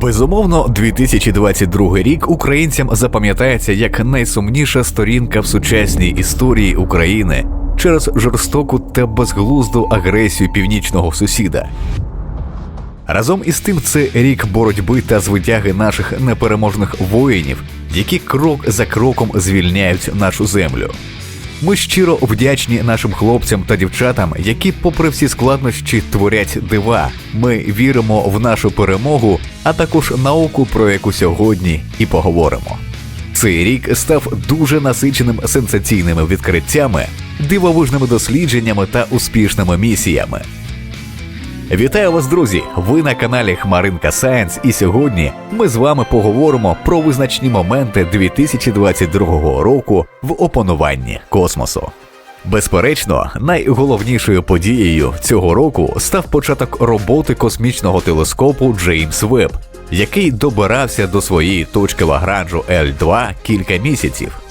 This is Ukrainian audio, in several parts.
Безумовно, 2022 рік українцям запам'ятається як найсумніша сторінка в сучасній історії України через жорстоку та безглузду агресію північного сусіда. Разом із тим, це рік боротьби та звитяги наших непереможних воїнів, які крок за кроком звільняють нашу землю. Ми щиро вдячні нашим хлопцям та дівчатам, які, попри всі складнощі, творять дива. Ми віримо в нашу перемогу, а також науку, про яку сьогодні і поговоримо. Цей рік став дуже насиченим сенсаційними відкриттями, дивовижними дослідженнями та успішними місіями. Вітаю вас, друзі! Ви на каналі Хмаринка Сайенс, і сьогодні ми з вами поговоримо про визначні моменти 2022 року в опануванні космосу. Безперечно, найголовнішою подією цього року став початок роботи космічного телескопу Джеймс Веб, який добирався до своєї точки Лагранжу L2 кілька місяців.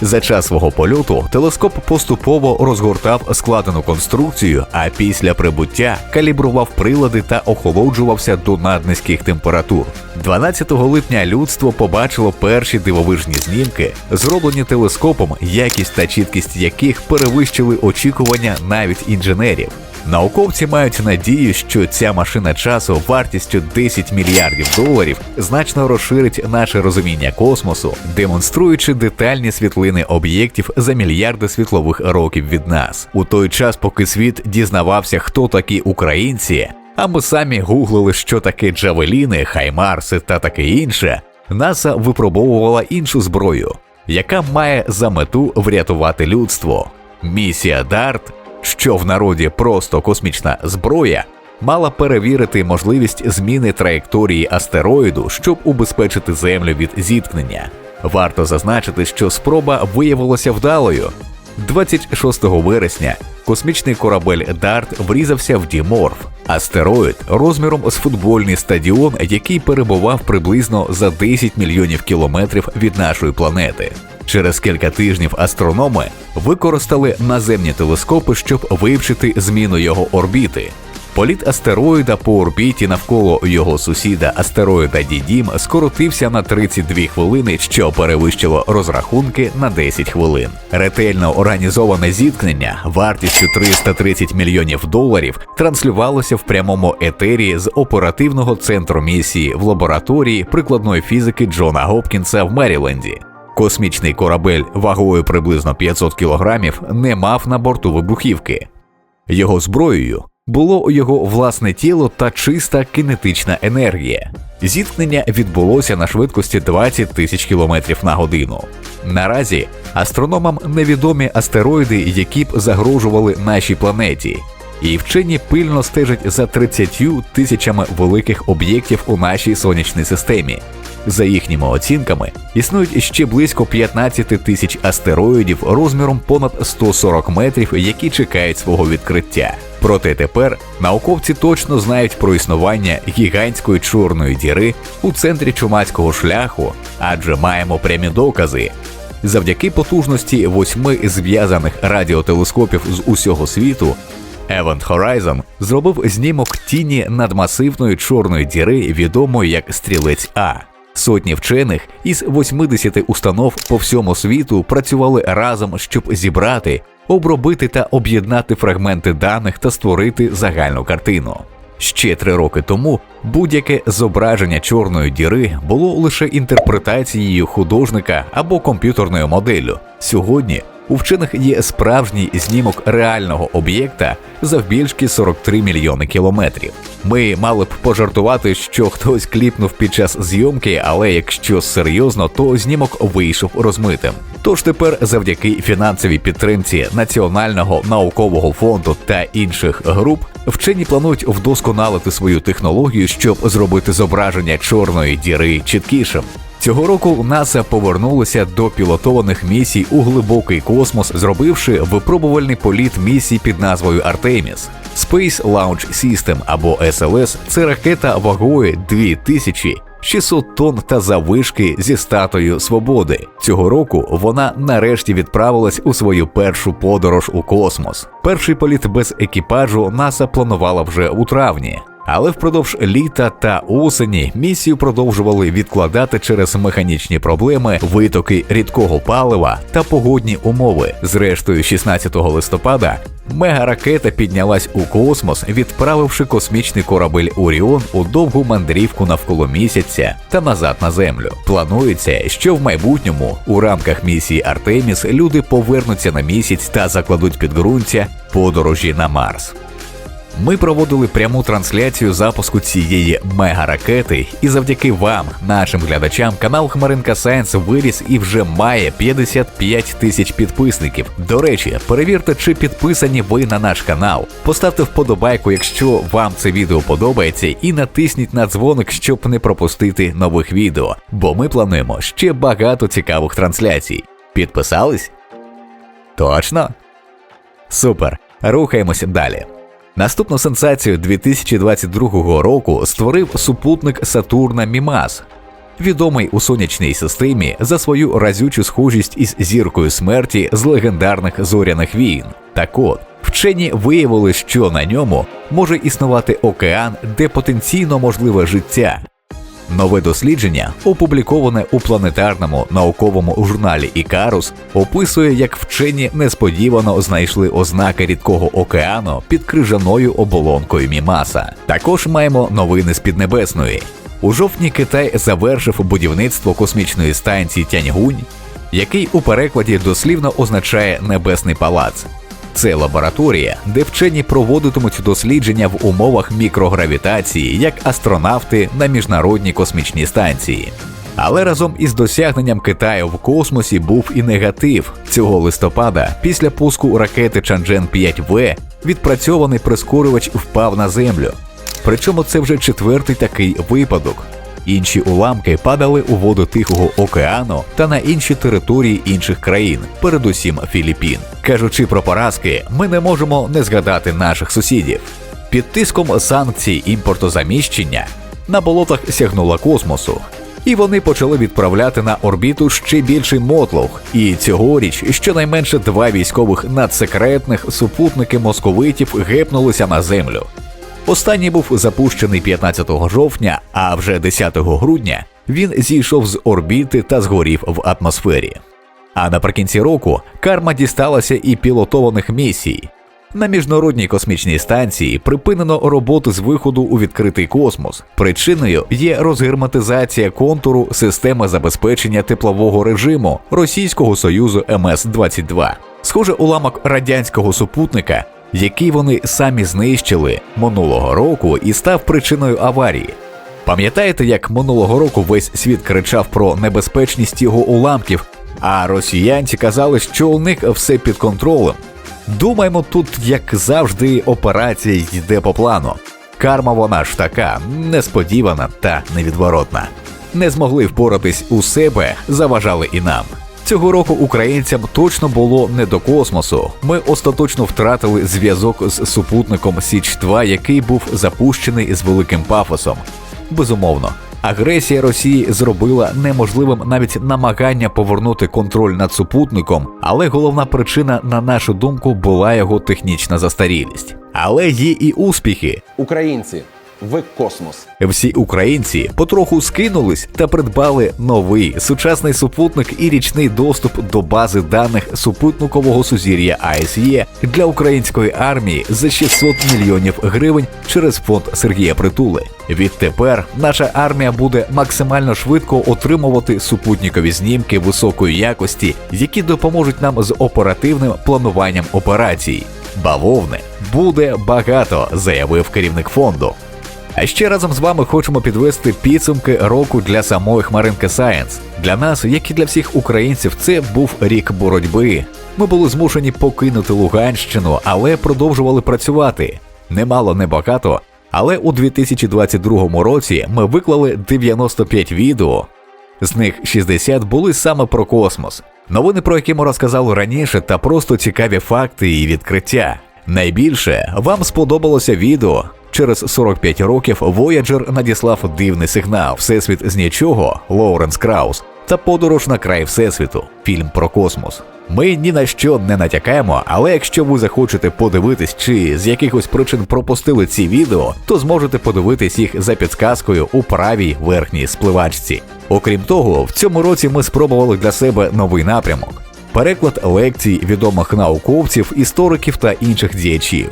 За час свого польоту телескоп поступово розгортав складену конструкцію, а після прибуття калібрував прилади та охолоджувався до наднизьких температур. 12 липня людство побачило перші дивовижні знімки, зроблені телескопом, якість та чіткість яких перевищили очікування навіть інженерів. Науковці мають надію, що ця машина часу вартістю 10 мільярдів доларів значно розширить наше розуміння космосу, демонструючи детальні світлини об'єктів за мільярди світлових років від нас. У той час, поки світ дізнавався, хто такі українці, а ми самі гуглили, що таке Джавеліни, Хаймарси та таке інше. НАСА випробовувала іншу зброю, яка має за мету врятувати людство. Місія Дарт що в народі просто космічна зброя, мала перевірити можливість зміни траєкторії астероїду, щоб убезпечити Землю від зіткнення. Варто зазначити, що спроба виявилася вдалою. 26 вересня космічний корабель Дарт врізався в Діморф, астероїд розміром з футбольний стадіон, який перебував приблизно за 10 мільйонів кілометрів від нашої планети. Через кілька тижнів астрономи використали наземні телескопи, щоб вивчити зміну його орбіти. Політ астероїда по орбіті навколо його сусіда астероїда Дідім скоротився на 32 хвилини, що перевищило розрахунки на 10 хвилин. Ретельно організоване зіткнення вартістю 330 мільйонів доларів транслювалося в прямому етері з оперативного центру місії в лабораторії прикладної фізики Джона Гопкінса в Меріленді. Космічний корабель вагою приблизно 500 кілограмів не мав на борту вибухівки. Його зброєю було його власне тіло та чиста кинетична енергія. Зіткнення відбулося на швидкості 20 тисяч кілометрів на годину. Наразі астрономам невідомі астероїди, які б загрожували нашій планеті, і вчені пильно стежать за 30 тисячами великих об'єктів у нашій сонячній системі. За їхніми оцінками, існують ще близько 15 тисяч астероїдів розміром понад 140 метрів, які чекають свого відкриття. Проте тепер науковці точно знають про існування гігантської чорної діри у центрі чумацького шляху, адже маємо прямі докази. Завдяки потужності восьми зв'язаних радіотелескопів з усього світу. Event Horizon зробив знімок тіні надмасивної чорної діри, відомої як стрілець А. Сотні вчених із 80 установ по всьому світу працювали разом, щоб зібрати, обробити та об'єднати фрагменти даних та створити загальну картину. Ще три роки тому будь-яке зображення чорної діри було лише інтерпретацією художника або комп'ютерною моделлю. Сьогодні у вчених є справжній знімок реального об'єкта завбільшки 43 мільйони кілометрів. Ми мали б пожартувати, що хтось кліпнув під час зйомки, але якщо серйозно, то знімок вийшов розмитим. Тож тепер, завдяки фінансовій підтримці Національного наукового фонду та інших груп, вчені планують вдосконалити свою технологію, щоб зробити зображення чорної діри чіткішим. Цього року НАСА повернулося до пілотованих місій у глибокий космос, зробивши випробувальний політ місії під назвою Артеміс. Space Launch System або SLS – це ракета вагою 2000 600 тонн та завишки зі статою свободи. Цього року вона нарешті відправилась у свою першу подорож у космос. Перший політ без екіпажу НАСА планувала вже у травні. Але впродовж літа та осені місію продовжували відкладати через механічні проблеми, витоки рідкого палива та погодні умови. Зрештою, 16 листопада мегаракета піднялась у космос, відправивши космічний корабель Оріон у довгу мандрівку навколо місяця та назад на землю. Планується, що в майбутньому у рамках місії Артеміс люди повернуться на місяць та закладуть підґрунтя подорожі на Марс. Ми проводили пряму трансляцію запуску цієї мегаракети, і завдяки вам, нашим глядачам, канал Хмаринка Сайенс виріс і вже має 55 тисяч підписників. До речі, перевірте, чи підписані ви на наш канал. Поставте вподобайку, якщо вам це відео подобається, і натисніть на дзвоник, щоб не пропустити нових відео, бо ми плануємо ще багато цікавих трансляцій. Підписались? Точно? Супер. Рухаємося далі. Наступну сенсацію 2022 року створив супутник Сатурна Мімас, відомий у сонячній системі за свою разючу схожість із зіркою смерті з легендарних зоряних війн. Так от, вчені виявили, що на ньому може існувати океан, де потенційно можливе життя. Нове дослідження, опубліковане у планетарному науковому журналі Ікарус, описує, як вчені несподівано знайшли ознаки рідкого океану під крижаною оболонкою Мімаса. Також маємо новини з Піднебесної. У жовтні Китай завершив будівництво космічної станції Тяньгунь, який у перекладі дослівно означає небесний палац. Це лабораторія, де вчені проводитимуть дослідження в умовах мікрогравітації як астронавти на міжнародній космічній станції. Але разом із досягненням Китаю в космосі був і негатив. Цього листопада, після пуску ракети Чанчжен 5 В, відпрацьований прискорювач впав на землю. Причому це вже четвертий такий випадок. Інші уламки падали у воду Тихого океану та на інші території інших країн, передусім Філіппін. Кажучи про поразки, ми не можемо не згадати наших сусідів. Під тиском санкцій імпортозаміщення на болотах сягнула космосу. І вони почали відправляти на орбіту ще більший мотлох. І цьогоріч щонайменше два військових надсекретних супутники московитів гепнулися на землю. Останній був запущений 15 жовтня, а вже 10 грудня він зійшов з орбіти та згорів в атмосфері. А наприкінці року карма дісталася і пілотованих місій. На міжнародній космічній станції припинено роботу з виходу у відкритий космос. Причиною є розгерметизація контуру системи забезпечення теплового режиму Російського Союзу МС-22. Схоже, уламок радянського супутника який вони самі знищили минулого року і став причиною аварії. Пам'ятаєте, як минулого року весь світ кричав про небезпечність його уламків, а росіянці казали, що у них все під контролем? Думаємо, тут, як завжди, операція йде по плану. Карма вона ж така несподівана та невідворотна. Не змогли впоратись у себе, заважали і нам. Цього року українцям точно було не до космосу. Ми остаточно втратили зв'язок з супутником Січ 2 який був запущений з великим пафосом. Безумовно, агресія Росії зробила неможливим навіть намагання повернути контроль над супутником, але головна причина, на нашу думку, була його технічна застарілість. Але є і успіхи. Українці в космос. Всі українці потроху скинулись та придбали новий сучасний супутник і річний доступ до бази даних супутникового сузір'я АСЄ для української армії за 600 мільйонів гривень через фонд Сергія Притули. Відтепер наша армія буде максимально швидко отримувати супутникові знімки високої якості, які допоможуть нам з оперативним плануванням операцій. Бавовни буде багато, заявив керівник фонду. А ще разом з вами хочемо підвести підсумки року для самої Хмаринки Сайенс. Для нас, як і для всіх українців, це був рік боротьби. Ми були змушені покинути Луганщину, але продовжували працювати. Немало, не багато. Але у 2022 році ми виклали 95 відео. З них 60 були саме про космос. Новини, про які ми розказали раніше, та просто цікаві факти і відкриття. Найбільше вам сподобалося відео. Через 45 років Voyager надіслав дивний сигнал Всесвіт з нічого Лоуренс Краус та подорож на край Всесвіту фільм про космос. Ми ні на що не натякаємо, але якщо ви захочете подивитись чи з якихось причин пропустили ці відео, то зможете подивитись їх за підсказкою у правій верхній спливачці. Окрім того, в цьому році ми спробували для себе новий напрямок переклад лекцій відомих науковців, істориків та інших діячів.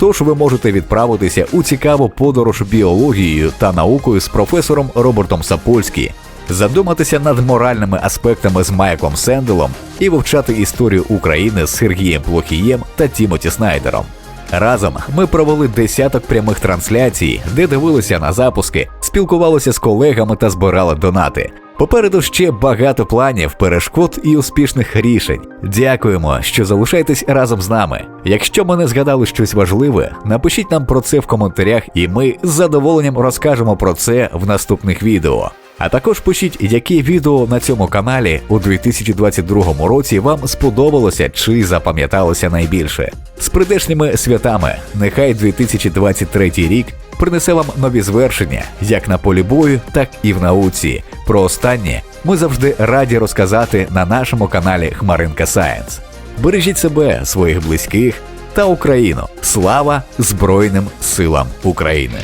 Тож ви можете відправитися у цікаву подорож біологією та наукою з професором Робертом Сапольські, задуматися над моральними аспектами з Майклом Сенделом і вивчати історію України з Сергієм Плохієм та Тімоті Снайдером. Разом ми провели десяток прямих трансляцій, де дивилися на запуски, спілкувалися з колегами та збирали донати. Попереду ще багато планів, перешкод і успішних рішень. Дякуємо, що залишаєтесь разом з нами. Якщо ми не згадали щось важливе, напишіть нам про це в коментарях, і ми з задоволенням розкажемо про це в наступних відео. А також пишіть, які відео на цьому каналі у 2022 році вам сподобалося чи запам'яталося найбільше. З прийдешніми святами, нехай 2023 рік принесе вам нові звершення як на полі бою, так і в науці. Про останнє ми завжди раді розказати на нашому каналі Хмаринка Сайенс. Бережіть себе, своїх близьких та Україну. Слава Збройним силам України!